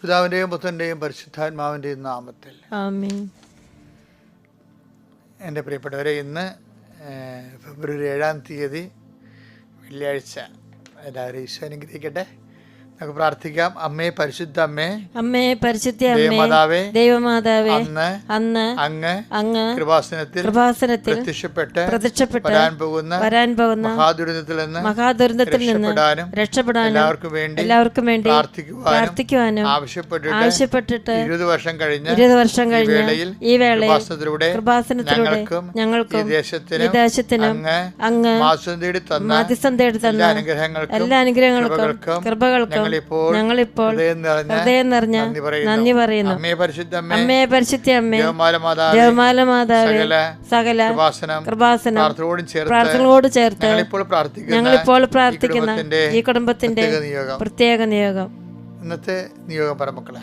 പിതാവിന്റെയും പുത്രന്റെയും പരിശുദ്ധാത്മാവിന്റെയും നാമത്തിൽ. എന്റെ പ്രിയപ്പെട്ടവരെ ഇന്ന് ഫെബ്രുവരി ഏഴാം തീയതി വെള്ളിയാഴ്ച. എല്ലാവരും ഈശോ അനുഗ്രഹിക്കട്ടെ. നമുക്ക് പ്രാർത്ഥിക്കാം. അമ്മേ പരിശുദ്ധ അമ്മേ അമ്മേ പരിശുദ്ധ അമ്മേ ദൈവമാതാവേ അന്ന് അന്ന് അങ്ങ് അങ്ങ് കൃപാസനത്തിൽ കൃപാസനത്തിൽ പ്രത്യക്ഷപ്പെട്ട് പ്രത്യക്ഷപ്പെട്ട് വരാൻ പോകുന്ന വരാൻ പോകുന്ന മഹാദുരന്തത്തിൽ നിന്ന് മഹാദുരന്തത്തിൽ നിന്ന് രക്ഷപ്പെടാനും എല്ലാവർക്കും വേണ്ടി എല്ലാവർക്കും വേണ്ടി പ്രാർത്ഥിക്കുവാനും ആവശ്യപ്പെട്ടിട്ട് ആവശ്യപ്പെട്ടിട്ട് ഇരുപത് വർഷം കഴിഞ്ഞ് ഇരുപത് വർഷം കഴിഞ്ഞ് ഈ വേളയിൽ കൃപാസനത്തിലൂടെ കൃപാസനത്തിലൂടെ ഞങ്ങൾക്കും ഈ ദേശത്തിനും അങ്ങ് അങ്ങ് മാസം തേടി തന്ന എല്ലാ അനുഗ്രഹങ്ങൾക്കും എല്ലാ അനുഗ്രഹങ്ങൾക്കും കൃപകൾക്കും ഞങ്ങളിപ്പോൾ ഞങ്ങളിപ്പോൾ ഹൃദയം നിറഞ്ഞ നന്ദി പറയുന്നു. അമ്മേ പരിശുദ്ധ അമ്മേ പരിശുദ്ധ അമ്മേ ദേവമാല മാതാവേ സകല കൃപാസനം പ്രാർത്ഥനകളോട് ചേർത്ത് ഞങ്ങളിപ്പോൾ പ്രാർത്ഥിക്കുന്ന ഈ കുടുംബത്തിന്റെ പ്രത്യേക നിയോഗം. പ്രത്യേക നിയോഗം. ഇന്നത്തെ നിയോഗം പരമക്കളെ.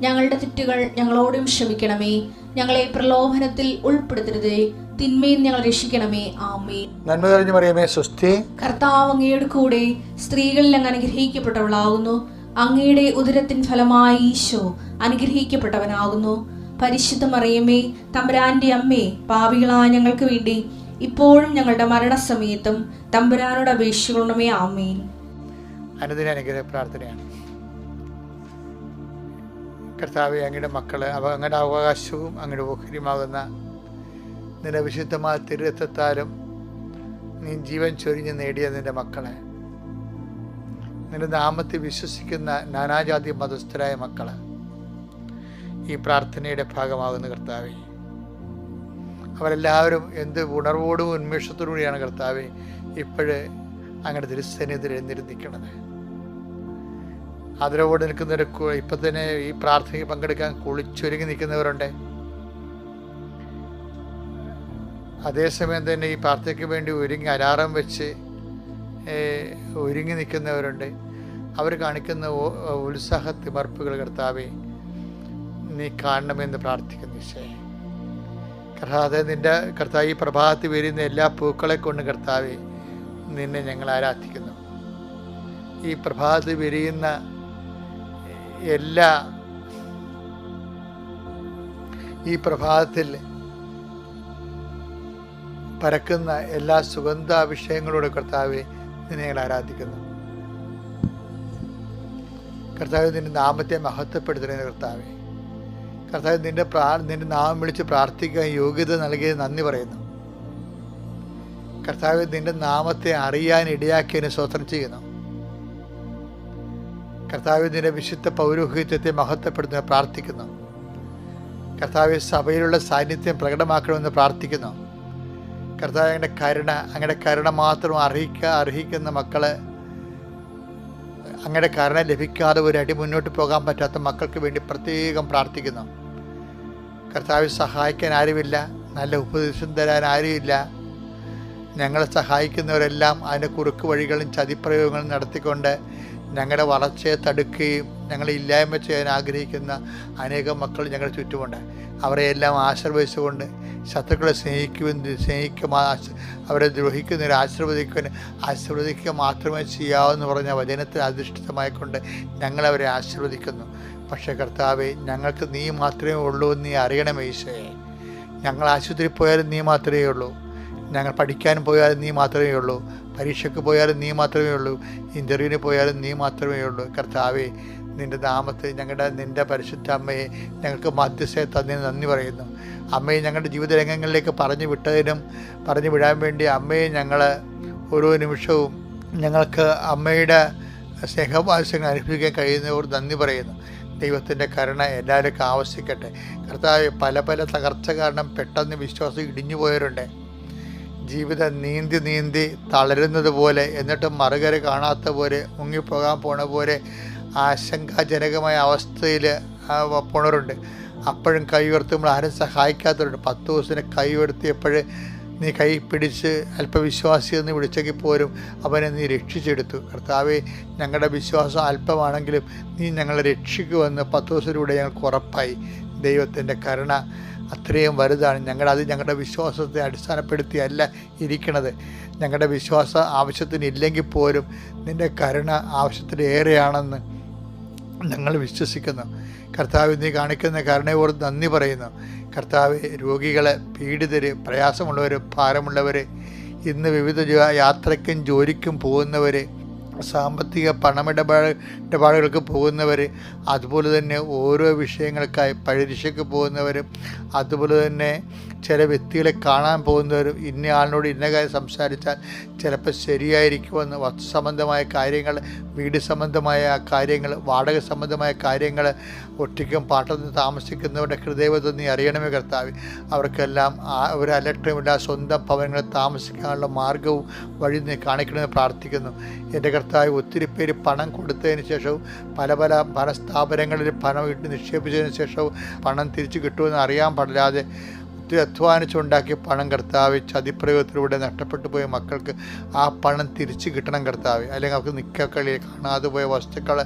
ഞങ്ങളുടെ തെറ്റുകൾ ഞങ്ങളോടും ക്ഷമിക്കണമേ. ഞങ്ങളെ പ്രലോഭനത്തിൽ ഉൾപ്പെടുത്തരുതേ. തിന്മയിൽ ഞങ്ങൾ രക്ഷിക്കണമേ. ആമേ നന്മ തെളിഞ്ഞു പറയുമേ സ്വസ്തി. കർത്താവ് അങ്ങയുടെ കൂടെ സ്ത്രീകളിൽ അങ്ങ് അനുഗ്രഹിക്കപ്പെട്ടവളാകുന്നു. അങ്ങയുടെ ഉദരത്തിൻ ഫലമായി ഈശോ അനുഗ്രഹിക്കപ്പെട്ടവനാകുന്നു. പരിശുദ്ധ മറിയമേ തമ്പുരാന്റെ അമ്മേ പാവികളായ ഞങ്ങൾക്ക് വേണ്ടി ഇപ്പോഴും ഞങ്ങളുടെ മരണസമയത്തും തമ്പുരാനോട് അപേക്ഷിക്കണമേ. ആമേൻ. അനുദിന അനുഗ്രഹ പ്രാർത്ഥനയാണ്. കർത്താവെ അങ്ങയുടെ മക്കളെ അവ അങ്ങയുടെ അവകാശവും അങ്ങയുടെ ഓഹരിയുമാകുന്ന നിന്റെ വിശുദ്ധമായ തിരുരത്വത്താലും നീ ജീവൻ ചൊരിഞ്ഞ് നേടിയ നിന്റെ മക്കളെ. നിന്റെ നാമത്തിൽ വിശ്വസിക്കുന്ന നാനാജാതി മതസ്ഥരായ മക്കളെ ഈ പ്രാർത്ഥനയുടെ ഭാഗമാകുന്ന കർത്താവെ. അവരെല്ലാവരും എന്ത് ഉണർവോടും ഉന്മേഷത്തോടുകൂടിയാണ് കർത്താവെ ഇപ്പോഴ് അങ്ങയുടെ തിരുസന്നിധിയിൽ എഴുന്നിരുന്നിക്കണത് ആദരവോടെ നിൽക്കുന്നവർ ഇപ്പം തന്നെ ഈ പ്രാർത്ഥനയിൽ പങ്കെടുക്കാൻ കുളിച്ചൊരുങ്ങി നിൽക്കുന്നവരുണ്ട്. അതേസമയം തന്നെ ഈ പ്രാർത്ഥനയ്ക്ക് വേണ്ടി ഒരുങ്ങി അലാറം വെച്ച് ഒരുങ്ങി നിൽക്കുന്നവരുണ്ട്. അവർ കാണിക്കുന്ന ഉത്സാഹ തിമർപ്പുകൾ കർത്താവെ നീ കാണണമെന്ന് പ്രാർത്ഥിക്കുന്നു ഈശോയെ. കർത്താവ് നിന്റെ കർത്താവ് ഈ പ്രഭാതത്തിൽ വരുന്ന എല്ലാ പൂക്കളെ കൊണ്ട് കർത്താവെ നിന്നെ ഞങ്ങൾ ആരാധിക്കുന്നു. ഈ പ്രഭാതത്തിൽ വിരിയുന്ന എല്ലാ ഈ പ്രഭാതത്തിൽ പരക്കുന്ന എല്ലാ സുഗന്ധാഭിഷേകങ്ങളോട് കർത്താവെ നിന്നെ ഞങ്ങൾ ആരാധിക്കുന്നു. കർത്താവ് നിന്റെ നാമത്തെ മഹത്വപ്പെടുത്തുന്ന കർത്താവെ. കർത്താവ് നിന്റെ പ്രാ നിന്റെ നാമം വിളിച്ച് പ്രാർത്ഥിക്കാൻ യോഗ്യത നൽകിയത് നന്ദി പറയുന്നു. കർത്താവ് നിന്റെ നാമത്തെ അറിയാൻ ഇടയാക്കിയതിന് സ്വത്രം ചെയ്യുന്നു. കർത്താവ് നിന്റെ വിശുദ്ധ പൗരോഹിത്യത്തെ മഹത്വപ്പെടുത്തുന്ന പ്രാർത്ഥിക്കുന്നു. കർത്താവ് സഭയിലുള്ള സാന്നിധ്യം പ്രകടമാക്കണമെന്ന് പ്രാർത്ഥിക്കുന്നു. കർത്താവ് അങ്ങയുടെ കരുണ അങ്ങയുടെ കരുണ മാത്രം അർഹിക്കുക അർഹിക്കുന്ന മക്കളെ അങ്ങയുടെ കരുണ ലഭിക്കാതെ ഒരു അടി മുന്നോട്ട് പോകാൻ പറ്റാത്ത മക്കൾക്ക് വേണ്ടി പ്രത്യേകം പ്രാർത്ഥിക്കുന്നു. കർത്താവ് സഹായിക്കാൻ ആരുമില്ല നല്ല ഉപദേശം തരാൻ ആരുമില്ല. ഞങ്ങളെ സഹായിക്കുന്നവരെല്ലാം അതിന്റെ കുറുക്ക് വഴികളും ചതിപ്രയോഗങ്ങളും നടത്തിക്കൊണ്ട് ഞങ്ങളുടെ വളർച്ചയെ തടുക്കുകയും ഞങ്ങളെ ഇല്ലായ്മ ചെയ്യാൻ ആഗ്രഹിക്കുന്ന അനേകം മക്കൾ ഞങ്ങളുടെ ചുറ്റുമുണ്ട്. അവരെയെല്ലാം ആശീർവദിച്ചുകൊണ്ട് ശത്രുക്കളെ സ്നേഹിക്കുവാൻ സ്നേഹിക്കുക അവരെ ദ്രോഹിക്കുന്നവരെ ആശീർവദിക്കുവാൻ ആശീർവദിക്കുക മാത്രമേ ചെയ്യാവെന്ന് പറഞ്ഞ വചനത്തിൽ അധിഷ്ഠിതമായിക്കൊണ്ട് ഞങ്ങളവരെ ആശീർവദിക്കുന്നു. പക്ഷേ കർത്താവെ ഞങ്ങൾക്ക് നീ മാത്രമേ ഉള്ളൂ എന്ന് നീ അറിയണമേ ഈശോയെ. ഞങ്ങൾ ആശുപത്രിയിൽ പോയാലും നീ മാത്രമേ ഉള്ളൂ. ഞങ്ങൾ പഠിക്കാനും പോയാലും നീ മാത്രമേ ഉള്ളൂ. പരീക്ഷയ്ക്ക് പോയാലും നീ മാത്രമേ ഉള്ളൂ. ഇന്റർവ്യൂവിന് പോയാലും നീ മാത്രമേ ഉള്ളൂ. കർത്താവേ നിന്റെ നാമത്തെ ഞങ്ങളുടെ നിന്റെ പരിശുദ്ധ അമ്മയെ ഞങ്ങൾക്ക് മധ്യസ്ഥയെ തന്നതിന് നന്ദി പറയുന്നു. അമ്മയെ ഞങ്ങളുടെ ജീവിത രംഗങ്ങളിലേക്ക് പറഞ്ഞു വിട്ടതിനും പറഞ്ഞു വിടാൻ വേണ്ടി അമ്മയെ ഞങ്ങൾ ഓരോ നിമിഷവും ഞങ്ങൾക്ക് അമ്മയുടെ സ്നേഹവാസങ്ങൾ അനുഭവിക്കാൻ കഴിയുന്നവർ നന്ദി പറയുന്നു. ദൈവത്തിന്റെ കരുണ എല്ലാവർക്കും ആവശ്യിക്കട്ടെ കർത്താവ് പല പല തകർച്ച കാരണം പെട്ടെന്ന് വിശ്വാസം ഇടിഞ്ഞു പോയവരുണ്ട് ജീവിതം നീന്തി നീന്തി തളരുന്നത് പോലെ എന്നിട്ടും മറുകര കാണാത്ത പോലെ മുങ്ങിപ്പോകാൻ പോണ പോലെ ആശങ്കാജനകമായ അവസ്ഥയിൽ പോണവരുണ്ട്. അപ്പോഴും കൈ നമ്മൾ ആരും സഹായിക്കാത്തവരുണ്ട്. പത്ത് ദിവസത്തിന് കൈ ഉയർത്തിയപ്പോൾ നീ കൈ പിടിച്ച് അല്പവിശ്വാസി എന്ന് വിളിച്ചെങ്കിൽ പോലും അവനെ നീ രക്ഷിച്ചെടുത്തു. കർത്താവെ ഞങ്ങളുടെ വിശ്വാസം അല്പമാണെങ്കിലും നീ ഞങ്ങളെ രക്ഷിക്കുമെന്ന് പത്ത് ദിവസത്തിലൂടെ ഞങ്ങൾക്ക് ഉറപ്പായി. ദൈവത്തിന്റെ കരുണ അത്രയും വലുതാണ്. ഞങ്ങളത് ഞങ്ങളുടെ വിശ്വാസത്തെ അടിസ്ഥാനപ്പെടുത്തിയല്ല ഇരിക്കണത്. ഞങ്ങളുടെ വിശ്വാസം ആവശ്യത്തിന് ഇല്ലെങ്കിൽ പോലും നിന്റെ കരുണ ആവശ്യത്തിലേറെയാണെന്ന് ഞങ്ങൾ വിശ്വസിക്കുന്നു. കർത്താവ് നീ കാണിക്കുന്ന കരുണയോട് നന്ദി പറയുന്നു. കർത്താവ് രോഗികളെ പീഡിതര് പ്രയാസമുള്ളവർ ഭാരമുള്ളവർ ഇന്ന് വിവിധ യാത്രയ്ക്കും ജോലിക്കും പോകുന്നവർ സാമ്പത്തിക പണമിടപാട് ഇടപാടുകൾക്ക് പോകുന്നവർ അതുപോലെ തന്നെ ഓരോ വിഷയങ്ങൾക്കായി പരീക്ഷയ്ക്ക് പോകുന്നവർ അതുപോലെ തന്നെ ചില വ്യക്തികളെ കാണാൻ പോകുന്നവരും ഇന്ന ആളിനോട് ഇന്ന കാര്യം സംസാരിച്ചാൽ ചിലപ്പോൾ ശരിയായിരിക്കുമെന്ന് വസ്തു സംബന്ധമായ കാര്യങ്ങൾ വീട് സംബന്ധമായ കാര്യങ്ങൾ വാടക സംബന്ധമായ കാര്യങ്ങൾ ഒറ്റയ്ക്കും പാട്ടത്തിന് താമസിക്കുന്നവരുടെ ഹൃദയവത നീ അറിയണമേ കർത്താവ്. അവർക്കെല്ലാം ഒരു അലട്ടമില്ല സ്വന്തം ഭവനങ്ങളിൽ താമസിക്കാനുള്ള മാർഗവും വഴി നീ കാണിക്കണമെന്ന് പ്രാർത്ഥിക്കുന്നു. എന്റെ കർത്താവ് ഒത്തിരി പേര് പണം കൊടുത്തതിന് ശേഷവും പല പല പല സ്ഥാപനങ്ങളിൽ പണം ഇട്ട് നിക്ഷേപിച്ചതിന് ശേഷവും പണം തിരിച്ചു കിട്ടുമെന്ന് അറിയാൻ പാടില്ലാതെ ഒത്തിരി അധ്വാനിച്ചുണ്ടാക്കിയ പണം കർത്താവ് ചതിപ്രയോഗത്തിലൂടെ നഷ്ടപ്പെട്ടു പോയ മക്കൾക്ക് ആ പണം തിരിച്ചു കിട്ടണം കർത്താവ്. അല്ലെങ്കിൽ അവർക്ക് നിക്കക്കളി കാണാതെ പോയ വസ്തുക്കൾ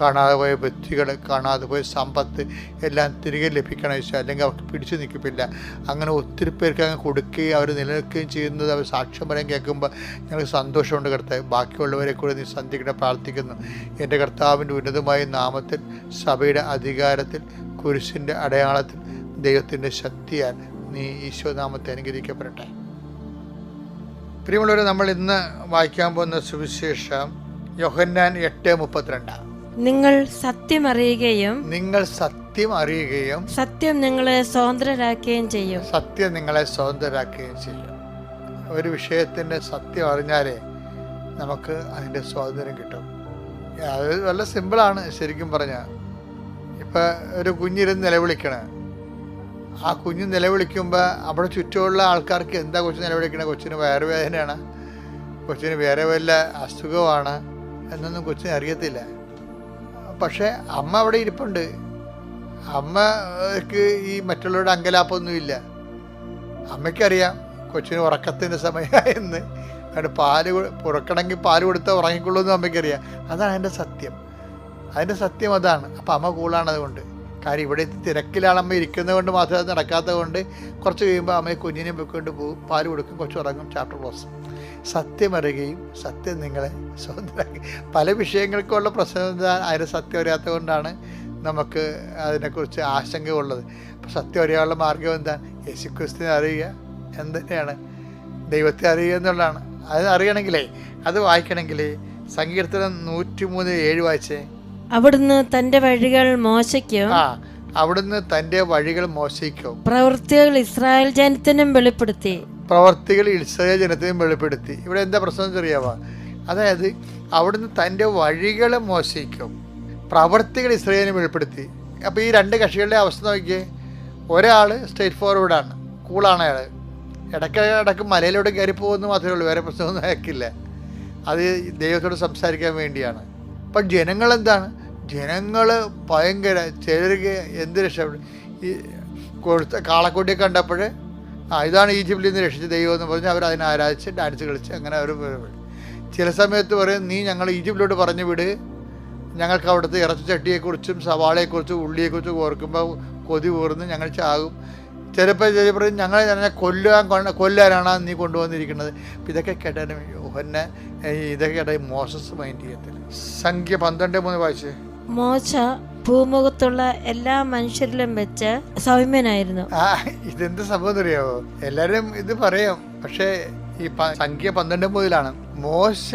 കാണാതെ പോയ വ്യക്തികൾ കാണാതെ പോയ സമ്പത്ത് എല്ലാം തിരികെ ലഭിക്കണം ഈശോ അല്ലെങ്കിൽ അവർക്ക് പിടിച്ചു നിൽക്കില്ല. അങ്ങനെ ഒത്തിരി പേർക്ക് അങ്ങ് കൊടുക്കുകയും അവർ നിലനിൽക്കുകയും ചെയ്യുന്നത് അവർ സാക്ഷ്യം പറയാൻ കേൾക്കുമ്പോൾ ഞങ്ങൾക്ക് സന്തോഷമുണ്ട് കർത്താവ്. ബാക്കിയുള്ളവരെ കൂടെ നീ സന്ധിക്കണ പ്രാർത്ഥിക്കുന്നു. എന്റെ കർത്താവിന്റെ ഉന്നതമായ നാമത്തിൽ സഭയുടെ അധികാരത്തിൽ കുരിശിന്റെ അടയാളത്തിൽ ദൈവത്തിന്റെ ശക്തിയാൽ നീ ഈശോനാമത്തെ അനുഗ്രഹിക്കപ്പെടട്ടെ. പ്രിയമുള്ളവരെ നമ്മൾ ഇന്ന് വായിക്കാൻ പോകുന്ന സുവിശേഷം യോഹന്നാൻ എട്ട് മുപ്പത്തിരണ്ട്. നിങ്ങൾ സത്യം അറിയുകയും നിങ്ങൾ സത്യം അറിയുകയും സത്യം നിങ്ങളെ സ്വതന്ത്രരാക്കുകയും ചെയ്യും. സത്യം നിങ്ങളെ സ്വതന്ത്രരാക്കുകയും ചെയ്യും. ഒരു വിഷയത്തിന്റെ സത്യം അറിഞ്ഞാലേ നമുക്ക് അതിന്റെ സ്വാതന്ത്ര്യം കിട്ടും. അത് വളരെ സിമ്പിളാണ് ശരിക്കും പറഞ്ഞാൽ. ഇപ്പം ഒരു കുഞ്ഞിരുന്ന് നിലവിളിക്കണേ. ആ കുഞ്ഞ് നിലവിളിക്കുമ്പോൾ അവിടെ ചുറ്റുമുള്ള ആൾക്കാർക്ക് എന്താ കൊച്ചു നിലവിളിക്കണേ? കൊച്ചിന് വയറുവേദനയാണ്. കൊച്ചിന് വേറെ വല്ല അസുഖമാണ് എന്നൊന്നും കൊച്ചിന് അറിയത്തില്ല. പക്ഷേ അമ്മ അവിടെ ഇരിപ്പുണ്ട്. അമ്മയ്ക്ക് ഈ മറ്റുള്ളവരുടെ അങ്കലാപ്പൊന്നുമില്ല അമ്മയ്ക്കറിയാം കൊച്ചിന് ഉറക്കത്തിന്റെ സമയമായെന്ന്. അവിടെ പാൽ പുറക്കണമെങ്കിൽ പാൽ കൊടുത്താൽ ഉറങ്ങിക്കൊള്ളൂ എന്ന് അമ്മയ്ക്കറിയാം. അതാണ് അതിന്റെ സത്യം. അതിന്റെ സത്യം അതാണ്. അപ്പം അമ്മ കൂളാണ് അതുകൊണ്ട് കാര്യം ഇവിടെ തിരക്കിലാണ് അമ്മ ഇരിക്കുന്നത് കൊണ്ട് മാത്രമേ അത് നടക്കാത്തത് കൊണ്ട് കുറച്ച് കഴിയുമ്പോൾ അമ്മയെ കുഞ്ഞിനെ പൊയ്ക്കൊണ്ട് പോകും പാൽ കൊടുക്കും കുറച്ച് ഉറങ്ങും ചാപ്റ്റർ ക്ലോസ് സത്യം അറിയുകയും സത്യം നിങ്ങളെ സ്വതന്ത്രമാക്കി പല വിഷയങ്ങൾക്കുള്ള പ്രശ്നം അതിന് സത്യം അറിയാത്തത് കൊണ്ടാണ് നമുക്ക് അതിനെക്കുറിച്ച് ആശങ്കയുള്ളത്. അപ്പം സത്യം അറിയാനുള്ള മാർഗം എന്താണ് യേശുക്രിസ്തുവിനെ അറിയുക എന്തിനാണ് ദൈവത്തെ അറിയുക എന്നുള്ളതാണ്. അത് അറിയണമെങ്കിലേ അത് വായിക്കണമെങ്കിലേ സങ്കീർത്തനം നൂറ്റി മൂന്ന് ഏഴ് വായിച്ചേ. അവിടുന്ന് തന്റെ വഴികൾ മോശയ്ക്കും ആ അവിടുന്ന് തന്റെ വഴികൾ മോശിക്കും പ്രവൃത്തികൾ ഇസ്രായേൽ ജനത്തിനും വെളിപ്പെടുത്തി. പ്രവർത്തികൾ ഇസ്രായേൽ ജനത്തിനും വെളിപ്പെടുത്തി. ഇവിടെ എന്താ പ്രശ്നം അറിയാമോ അതായത് അവിടുന്ന് തന്റെ വഴികൾ മോശിക്കും പ്രവർത്തികൾ ഇസ്രായേലിനെ വെളിപ്പെടുത്തി. അപ്പോൾ ഈ രണ്ട് കക്ഷികളുടെ അവസ്ഥ നോക്കിയേ. ഒരാൾ സ്ട്രേറ്റ് ഫോർവേഡാണ് കൂളാണ് അയാൾ ഇടയ്ക്ക് ഇടയ്ക്ക് മലയിലൂടെ കയറി പോകുന്നു മാത്രമേ ഉള്ളൂ. വേറെ പ്രശ്നമൊന്നും അയക്കില്ല അത് ദൈവത്തോട് സംസാരിക്കാൻ വേണ്ടിയാണ്. അപ്പം ജനങ്ങളെന്താണ് ജനങ്ങൾ ഭയങ്കര ചിലർക്ക് എന്ത് രക്ഷപ്പെടും ഈ കൊടുത്ത കാളക്കൊടിയെ കണ്ടപ്പോൾ ആ ഇതാണ് ഈജിപ്തിൽ നിന്ന് രക്ഷിച്ച ദൈവം എന്ന് പറഞ്ഞ് അവർ അതിനെ ആരാധിച്ച് ഡാൻസ് കളിച്ച് അങ്ങനെ അവർ ചില സമയത്ത് പറയും നീ ഞങ്ങൾ ഈജിപ്തിലോട്ട് പറഞ്ഞു വിട്. ഞങ്ങൾക്ക് അവിടുത്തെ ഇറച്ചി ചട്ടിയെക്കുറിച്ചും സവാളയെക്കുറിച്ചും ഉള്ളിയെക്കുറിച്ചും ഓർക്കുമ്പോൾ കൊതി ഊർന്ന് ഞങ്ങൾ ചാകും. ചിലപ്പോൾ ചിലപ്പോൾ ഞങ്ങളെ തന്നെ കൊണ്ട് കൊല്ലാനാണ് നീ കൊണ്ടുവന്നിരിക്കുന്നത്. അപ്പം ഇതൊക്കെ കേട്ടാൽ ഓഹന്നെ ഇതൊക്കെ കേട്ടാൽ മോശസ് മൈൻഡ് ചെയ്യത്തില്ല. സംഖ്യ പന്ത്രണ്ട് മൂന്ന് വായിച്ച്. മോശ ഭൂമുഖത്തുള്ള എല്ലാ മനുഷ്യരിലും വെച്ച് സൗമ്യനായിരുന്നു. ആ ഇതെന്ത് സംഭവം അറിയാവോ എല്ലാരും ഇത് പറയാം. പക്ഷേ ഈ സംഖ്യ പന്ത്രണ്ട് മുതലാണ്. മോശ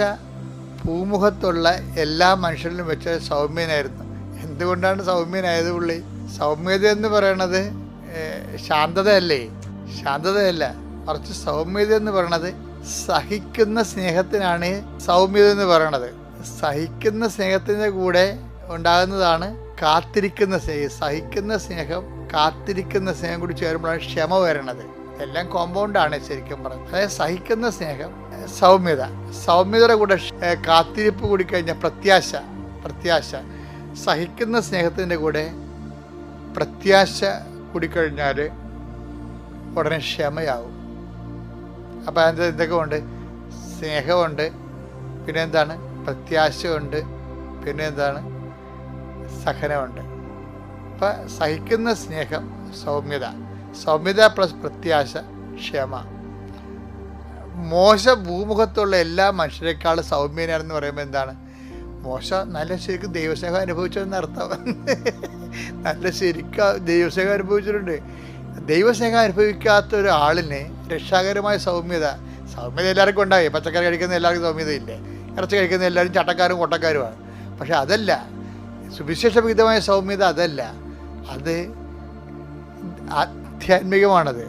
ഭൂമുഖത്തുള്ള എല്ലാ മനുഷ്യരിലും വെച്ച് സൗമ്യനായിരുന്നു. എന്തുകൊണ്ടാണ് സൗമ്യനായത് പുള്ളി? സൗമ്യത എന്ന് പറയണത് ശാന്തതയല്ലേ? ശാന്തതയല്ല. കുറച്ച് സൗമ്യത എന്ന് പറയണത് സഹിക്കുന്ന സ്നേഹത്തിനാണ് സൗമ്യത എന്ന് പറയണത്. സഹിക്കുന്ന സ്നേഹത്തിന്റെ കൂടെ ഉണ്ടാകുന്നതാണ് കാത്തിരിക്കുന്ന സ്നേഹം സഹിക്കുന്ന സ്നേഹം കാത്തിരിക്കുന്ന സ്നേഹം കൂടി ചേരുമ്പോഴാണ് ക്ഷമ വരണത്. എല്ലാം കോമ്പൗണ്ടാണ് ശരിക്കും പറഞ്ഞത് അതായത് സഹിക്കുന്ന സ്നേഹം സൗമ്യത. സൗമ്യതയുടെ കൂടെ കാത്തിരിപ്പ് കൂടി കഴിഞ്ഞാൽ പ്രത്യാശ പ്രത്യാശ. സഹിക്കുന്ന സ്നേഹത്തിന്റെ കൂടെ പ്രത്യാശ കൂടിക്കഴിഞ്ഞാൽ ഉടനെ ക്ഷമയാവും. അപ്പോൾ അതിന്റെ എന്തൊക്കെ ഉണ്ട് സ്നേഹമുണ്ട് പിന്നെ എന്താണ്? പ്രത്യാശയുണ്ട് പിന്നെ എന്താണ്? സഹനമുണ്ട്. അപ്പം സഹിക്കുന്ന സ്നേഹം സൗമ്യത. സൗമ്യത പ്ലസ് പ്രത്യാശ ക്ഷമ. മോശ ഭൂമുഖത്തുള്ള എല്ലാ മനുഷ്യരെക്കാളും സൗമ്യനാണെന്ന് പറയുമ്പോൾ എന്താണ്? മോശ നല്ല ശരിക്കും ദൈവസ്നേഹം അനുഭവിച്ചതെന്ന് അർത്ഥം. നല്ല ശരിക്കും ദൈവസ്നേഹം അനുഭവിച്ചിട്ടുണ്ട്. ദൈവസ്നേഹം അനുഭവിക്കാത്ത ഒരാളിന് രക്ഷാകരമായ സൗമ്യത സൗമ്യത എല്ലാവർക്കും ഉണ്ടായി. പച്ചക്കറി കഴിക്കുന്ന എല്ലാവർക്കും സൗമ്യതയില്ലേ? ഇറച്ചി കഴിക്കുന്ന എല്ലാവരും ചട്ടക്കാരും കൊട്ടക്കാരുമാണ്. പക്ഷെ അതല്ല സുവിശേഷവിഹിതമായ സൗമ്യത അതല്ല. അത് ആധ്യാത്മികമാണത്.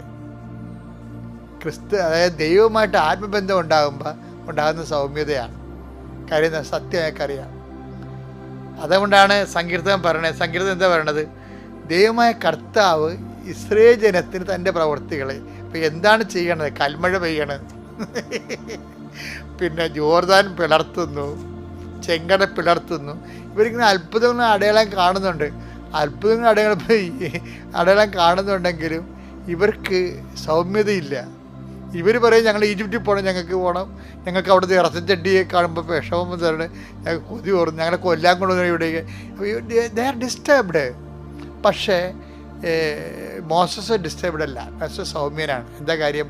ക്രിസ്തു അതായത് ദൈവവുമായിട്ട് ആത്മബന്ധം ഉണ്ടാകുമ്പോൾ ഉണ്ടാകുന്ന സൗമ്യതയാണ്. കാര്യം? സത്യം ഞങ്ങൾക്കറിയാം അതുകൊണ്ടാണ് സങ്കീർത്തനം പറയണത് സങ്കീർത്തനം എന്താ പറയണത്? ദൈവമായ കർത്താവ് ഇസ്രയേൽ ജനത്തിന് തന്റെ പ്രവർത്തികളെ ഇപ്പം എന്താണ് ചെയ്യണത്? കൽമഴ പെയ്യണത് പിന്നെ ജോർദാൻ പിളർത്തുന്നു. ചെങ്കട പിളർത്തുന്നു. ഇവരിങ്ങനെ അത്ഭുതങ്ങൾ അടയാളം കാണുന്നുണ്ട്. അത്ഭുതങ്ങൾ അടയാളം അടയാളം കാണുന്നുണ്ടെങ്കിലും ഇവർക്ക് സൗമ്യതയില്ല. ഇവർ പറയും ഞങ്ങൾ ഈജിപ്തിൽ പോകണം ഞങ്ങൾക്ക് പോകണം ഞങ്ങൾക്ക് അവിടുത്തെ ഇറച്ചച്ചട്ടിയെ കാണുമ്പോൾ വിഷമം തരണം ഞങ്ങൾക്ക് കൊതി ഓർന്നു ഞങ്ങളെ കൊല്ലാൻ കൊണ്ടുവന്നു ഇവിടേക്ക് ദേ ആർ ഡിസ്റ്റർബ്ഡ് പക്ഷേ മോസസ് ഡിസ്റ്റർബ്ഡ് അല്ല. മോസസ് സൗമ്യനാണ്. എന്താ കാര്യം?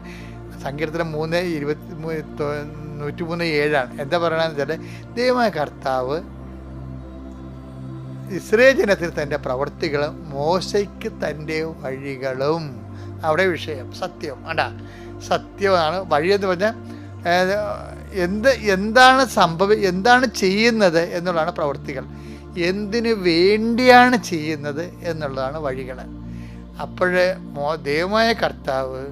സങ്കീർത്തനം മൂന്ന് ഇരുപത്തി മൂ- തൊ- നൂറ്റി മൂന്ന് ഏഴാണ്. എന്താ പറയണമെന്ന് വെച്ചാൽ ദൈവമായ കർത്താവ് ഇസ്രേ ജനത്തിൽ തന്റെ പ്രവൃത്തികളും മോശയ്ക്ക് തന്റെ വഴികളും. അവിടെ വിഷയം. സത്യം. അണ്ടാ സത്യമാണ്. വഴിയെന്ന് പറഞ്ഞാൽ എന്ത് എന്താണ് സംഭവം എന്താണ് ചെയ്യുന്നത് എന്നുള്ളതാണ് പ്രവൃത്തികൾ എന്തിനു വേണ്ടിയാണ് ചെയ്യുന്നത് എന്നുള്ളതാണ് വഴികൾ അപ്പോൾ ദൈവമായ കർത്താവ്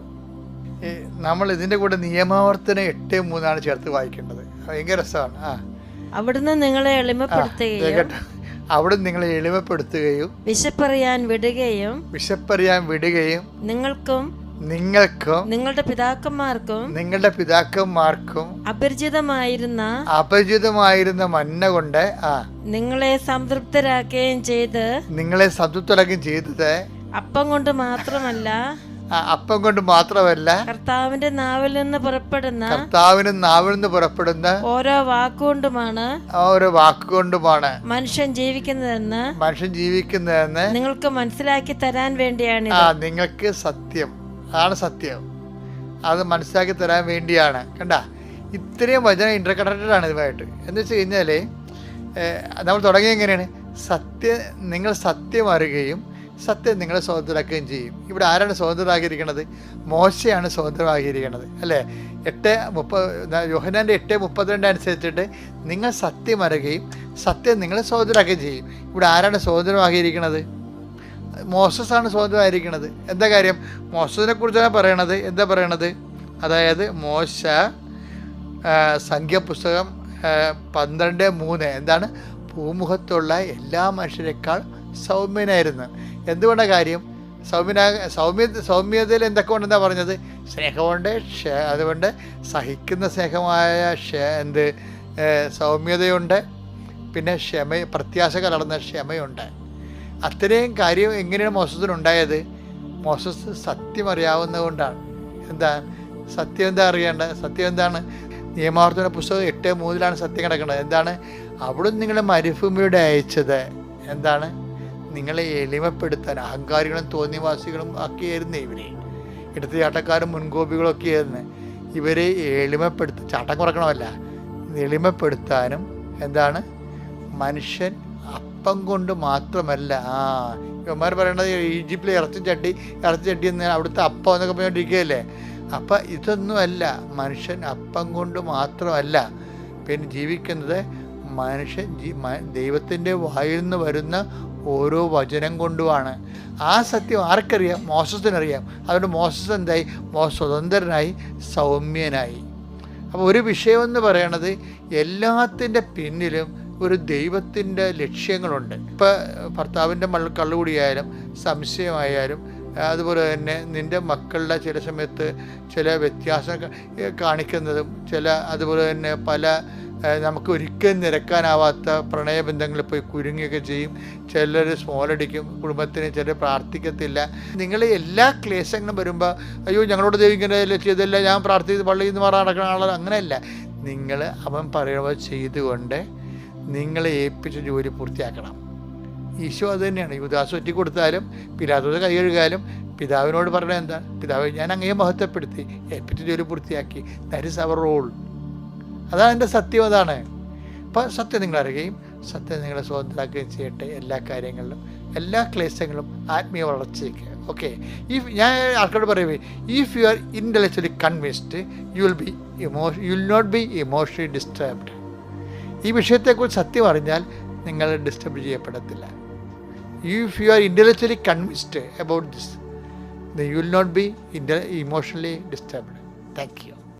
നമ്മൾ ഇതിന്റെ കൂടെ നിയമാവർത്തനം എട്ട് മൂന്നാണ് ചേർത്ത് വായിക്കേണ്ടത്. ഭയങ്കര രസമാണ്. ആ. അവിടുന്ന് നിങ്ങളെ എളിമപ്പെടുത്തുകയും അവിടെ നിങ്ങളെ എളിമപ്പെടുത്തുകയും വിശപ്പറിയാൻ വിടുകയും വിശപ്പറിയാൻ വിടുകയും നിങ്ങൾക്കും നിങ്ങൾക്കും നിങ്ങളുടെ പിതാക്കന്മാർക്കും നിങ്ങളുടെ പിതാക്കന്മാർക്കും അപരിചിതമായിരുന്ന അപരിചിതമായിരുന്ന മന്ന കൊണ്ട് ആ നിങ്ങളെ സംതൃപ്തരാക്കുകയും ചെയ്ത് നിങ്ങളെ സംതൃപ്തരാക്കുകയും ചെയ്തത് അപ്പം കൊണ്ട് മാത്രമല്ല അപ്പം കൊണ്ട് മാത്രമല്ല കർത്താവിന്റെ നാവിൽ നിന്ന് പുറപ്പെടുന്ന കർത്താവിന്റെ നാവിൽ നിന്ന് പുറപ്പെടുന്ന ഓരോ വാക്കുകൊണ്ടുമാണ് ഓരോ വാക്കുകൊണ്ടുമാണ് മനുഷ്യൻ ജീവിക്കുന്നതെന്ന് മനുഷ്യൻ ജീവിക്കുന്നതെന്ന് നിങ്ങൾക്ക് മനസ്സിലാക്കി തരാൻ വേണ്ടിയാണ് ആ നിങ്ങൾക്ക് സത്യം. അതാണ് സത്യം. അത് മനസ്സിലാക്കി തരാൻ വേണ്ടിയാണ്. കണ്ട? ഇത്രയും വചനം ഇന്റർകണക്റ്റഡ് ആണ് ഇതുമായിട്ട്. എന്ന് വെച്ച് കഴിഞ്ഞാൽ നമ്മൾ തുടങ്ങിയ എങ്ങനെയാണ്? സത്യം നിങ്ങൾ സത്യം അറിയുകയും സത്യം നിങ്ങളെ സ്വതന്ത്രരാക്കുകയും ചെയ്യും. ഇവിടെ ആരാണ് സ്വതന്ത്രരാക്കിയിരിക്കുന്നത് മോശയാണ് സ്വതന്ത്രമാക്കിയിരിക്കുന്നത് അല്ലേ? എട്ട് മുപ്പത് യോഹനാന്റെ എട്ട് മുപ്പത്തിരണ്ട് അനുസരിച്ചിട്ട് നിങ്ങൾ സത്യം അറിയുകയും സത്യം നിങ്ങളെ സ്വതന്ത്രരാക്കുകയും ചെയ്യും. ഇവിടെ ആരാണ് സ്വതന്ത്രമാക്കിയിരിക്കുന്നത് മോസസാണ് സ്വതന്ത്രമായിരിക്കുന്നത് എന്താ കാര്യം? മോസസിനെ കുറിച്ചാണ് പറയണത്. എന്താ പറയണത്? അതായത് മോശ സംഖ്യപുസ്തകം പന്ത്രണ്ട് മൂന്ന്. എന്താണ്? ഭൂമുഖത്തുള്ള എല്ലാ മനുഷ്യരെക്കാൾ സൗമ്യനായിരുന്നു. എന്തുകൊണ്ടാണ് കാര്യം? സൗമ്യനാ സൗമ്യ സൗമ്യതയിൽ എന്തൊക്കെ കൊണ്ടെന്നാ പറഞ്ഞത്? സ്നേഹമുണ്ട് ക്ഷേ അതുകൊണ്ട് സഹിക്കുന്ന സ്നേഹമായ ക്ഷേ എന്ത് സൗമ്യതയുണ്ട്. പിന്നെ ക്ഷമ പ്രത്യാശ കലർന്ന ക്ഷമയുണ്ട്. അത്രയും കാര്യം എങ്ങനെയാണ് മോസസിനുണ്ടായത് മോശസ് സത്യം അറിയാവുന്നതുകൊണ്ടാണ് എന്താ? സത്യം എന്താ അറിയേണ്ടത്? സത്യം എന്താണ്? നിയമാവർത്തന പുസ്തകം എട്ട് മൂന്നിലാണ് സത്യം കിടക്കുന്നത്. എന്താണ്? അവിടുന്ന് നിങ്ങളെ മരുഭൂമിയുടെ അയച്ചത്. എന്താണ്? നിങ്ങളെ എളിമപ്പെടുത്താൻ അഹങ്കാരികളും തോന്നിവാസികളും ആക്കിയായിരുന്നു ഇവരെ. എടുത്തുചാട്ടക്കാരും മുൻകോപികളും ഒക്കെയായിരുന്നു. ഇവരെ എളിമപ്പെടുത്ത ചാട്ടം കുറക്കണമല്ല എളിമപ്പെടുത്താനും എന്താണ്? മനുഷ്യൻ അപ്പം കൊണ്ട് മാത്രമല്ല ആ ഇവന്മാർ പറയണത് ഈജിപ്തിലെ ഇറച്ചി ചട്ടി ഇറച്ചി ചട്ടി എന്ന് അവിടുത്തെ അപ്പം എന്നൊക്കെ പറഞ്ഞുകൊണ്ടിരിക്കുകയല്ലേ അപ്പം ഇതൊന്നുമല്ല മനുഷ്യൻ അപ്പം കൊണ്ട് മാത്രമല്ല പിന്നെ ജീവിക്കുന്നത് മനുഷ്യൻ ദൈവത്തിന്റെ വായിൽ നിന്ന് വരുന്ന ഓരോ വചനം കൊണ്ടുമാണ്. ആ സത്യം ആർക്കറിയാം? മോസസിനറിയാം. അതുകൊണ്ട് മോസസ് എന്തായി? മോ സ്വതന്ത്രനായി സൗമ്യനായി. അപ്പോൾ ഒരു വിഷയമെന്ന് പറയണത് എല്ലാത്തിന്റെ പിന്നിലും ഒരു ദൈവത്തിന്റെ ലക്ഷ്യങ്ങളുണ്ട്. ഇപ്പോൾ ഭർത്താവിന്റെ മൾ കള്ളുകൂടിയായാലും സംശയമായാലും അതുപോലെ തന്നെ നിന്റെ മക്കളുടെ ചില സമയത്ത് ചില വ്യത്യാസം കാണിക്കുന്നതും ചില അതുപോലെ തന്നെ പല നമുക്ക് ഒരിക്കലും നിരക്കാനാവാത്ത പ്രണയബന്ധങ്ങളിൽ പോയി കുരുങ്ങുകയൊക്കെ ചെയ്യും. ചിലർ സ്മോളടിക്കും കുടുംബത്തിന് ചിലർ പ്രാർത്ഥിക്കത്തില്ല. നിങ്ങൾ എല്ലാ ക്ലേശങ്ങളും വരുമ്പോൾ അയ്യോ ഞങ്ങളോട് ദൈവം ഇങ്ങനെ ചെയ്തല്ല ഞാൻ പ്രാർത്ഥിച്ച് പള്ളിയിൽ നിന്ന് മാറാൻ നടക്കുന്ന ആളല്ല. അങ്ങനെയല്ല. നിങ്ങൾ അവൻ പറയുമ്പോൾ ചെയ്തുകൊണ്ട് നിങ്ങളെ ഏൽപ്പിച്ച ജോലി പൂർത്തിയാക്കണം. ഈശോ അത് തന്നെയാണ്. യുദാസ് ഒറ്റി കൊടുത്താലും പിതാത്തോട് കൈ കഴുകാലും പിതാവിനോട് പറഞ്ഞത് എന്താ? പിതാവ് ഞാൻ അങ്ങേ മഹത്വപ്പെടുത്തി ഏൽപ്പിച്ച ജോലി പൂർത്തിയാക്കി. ദാറ്റ് ഇസ് അവർ റോൾ അതാണ് എന്റെ സത്യം അതാണ്. അപ്പം സത്യം നിങ്ങൾ അറിയുകയും സത്യം നിങ്ങളെ സ്വതന്ത്രമാക്കുകയും ചെയ്യട്ടെ എല്ലാ കാര്യങ്ങളിലും എല്ലാ ക്ലേശങ്ങളും ആത്മീയ വളർച്ചയ്ക്ക്. ഓക്കെ. ഇഫ് ഞാൻ ആൾക്കാരോട് പറയുവേ if you are intellectually convinced you will be emo you will not be emotionally disturbed ഈ വിഷയത്തെക്കുറിച്ച് സത്യം അറിഞ്ഞാൽ നിങ്ങൾ disturb ചെയ്യപ്പെടത്തില്ല. If you are intellectually convinced about this you will not be inte emotionally disturbed thank you